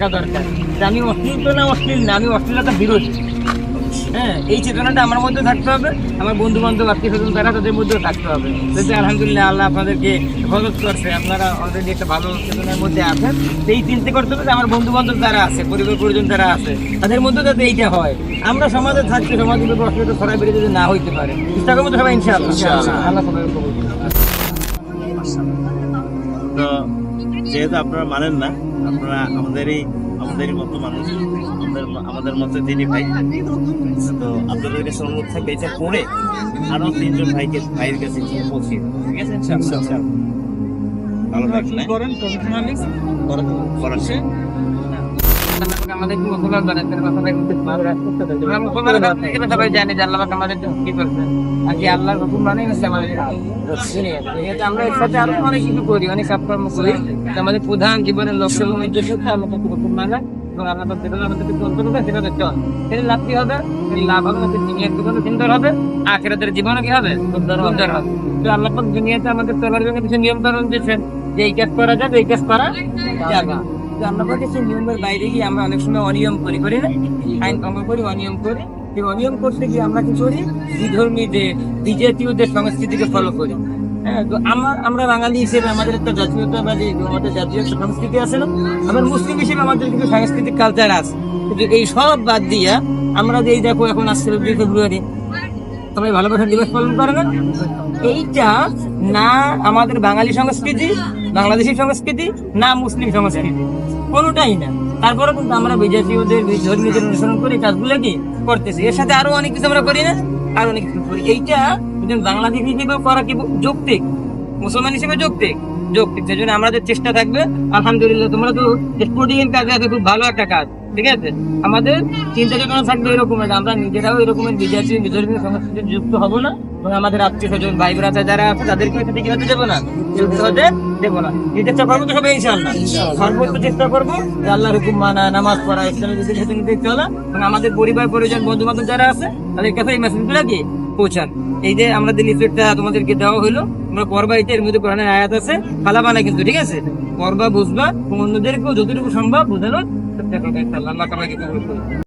থাকা দরকার। যে আমি অশ্লীল তো না অশ্লীল না আমি অশ্লীলতা বিরোধী। হ্যাঁ এই চেতনাটা আমার মধ্যে থাকতে হবে আমার বন্ধু বান্ধব আত্মীয় স্বজন তারা তাদের মধ্যেও থাকতে হবে। যাতে আলহামদুলিল্লাহ আল্লাহ আপনাদেরকে হেফাজত করছে আপনারা অলরেডি একটা ভালো চেতনার মধ্যে আছেন। সেই চিন্তা করতে হবে যে আমার বন্ধু বান্ধব যারা আছে পরিবার পরিজন যারা আছে তাদের মধ্যে যাতে এইটা হয়। আমরা সমাজে থাকতে সমাজের উপর অসুবিধা ছড়াই বেরিয়ে যদি না হইতে পারে চেষ্টা করব তো সবাই ইনশাআল্লাহ। আল্লাহ সবাই তো যেহেতু আপনারা মানেন না আপনারা আমাদেরই আমাদেরই মতো মানুষ আমাদের আমাদের মতো তিনি ভাই। তো আপনাদের কাছে অনুরোধ থাকবে এটা পড়ে আরও তিনজন ভাইকে ভাইয়ের কাছে গিয়ে পৌঁছে। ঠিক আছে ইনশাআল্লাহ ভালো থাকবেন হ্যাঁ? করেন প্রফেশনালি করার আমাদের আমাদের মানে প্রধান জীবনের লক্ষ্য এবং উদ্দেশ্য হচ্ছে মানা চল লাভ কি হবে লাভ হবে আমাদের দুনিয়ার সুন্দর হবে আখেরাতের জীবনে কি হবে সুন্দর হবে তো আল্লাহ দুনিয়াতে আমাদের চলার জন্য কিছু নিয়ম কানুন দিয়েছেন যে এই কাজ করা যাবে এই কাজ করা যাবে তো আমরা নিয়মের বাইরে গিয়ে আমরা অনেক সময় অনিয়ম করি করি না? আইন ভঙ্গ করি, অনিয়ম করি। এই অনিয়ম করতে গিয়ে আমরা কি করি? বিধর্মী যে বিজাতীয়দের সংস্কৃতিকে ফলো করি। হ্যাঁ তো আমার, আমরা বাঙালি হিসেবে আমাদের একটা জাতীয়তাবাদী আমাদের জাতীয় সংস্কৃতি আছে না? আমার মুসলিম হিসেবে আমাদের কিছু সাংস্কৃতিক কালচার আছে। কিন্তু এই সব বাদ দিয়া আমরা যে দেখো এখন আসছে ফেব্রুয়ারি সবাই ভালোবাসা দিবস পালন করে না। এইটা না আমাদের বাঙালি সংস্কৃতি, বাংলাদেশি সংস্কৃতি, না মুসলিম সংস্কৃতি। কোনোটাই না। তারপরে কিন্তু আমরা বিজাতীয়দের ধর্মীয়দের অনুসরণ করে কাজগুলো কি করতেছি। এর সাথে আরও অনেক কিছু আমরা করি না, আরও অনেক কিছু করি। এইটা বাংলাদেশি করা কি যৌক্তিক? মুসলমান হিসেবে যৌক্তিক যৌক্তিক। সেই জন্য আমাদের চেষ্টা থাকবে, আলহামদুলিল্লাহ, তোমরা তো স্পোর্টিং কাজ আছে, খুব ভালো একটা কাজ, ঠিক আছে? আমাদের চিন্তা চেতনা থাকবে এরকম আমরা নিজেরাও এরকমের বিজাতীয় বিধর্মীয় সংস্কৃতি যুক্ত হব না, এবং আমাদের আত্মীয় স্বজন, ভাই ব্রাতা যারা আছে, তাদেরকে সাথে কি হতে দেবো না, যুক্ত হতে দেবো না। এই চেষ্টা করব তো সবাই ইনশাআল্লাহ। সর্বোচ্চ চেষ্টা করব যে আল্লাহর হুকুম মানা, নামাজ পড়া, ইসলামের সাথে নিতে চলা, এবং আমাদের পরিবার, পরিজন বন্ধু বান্ধব যারা আছে, তাদের কাছে এই মেসেজগুলো কি? পৌঁছান। এই যে আমাদের লিফলেটটা তোমাদেরকে দেওয়া হলো তোমরা পর্বা এটা এর মধ্যে কোরআনের আয়াত আছে ফালাবা না কিন্তু, ঠিক আছে? পর্বা বুঝবা অন্যদেরকেও যতটুকু সম্ভব বোঝানোর চেষ্টা করবে আল্লাহ আমাকে কবুল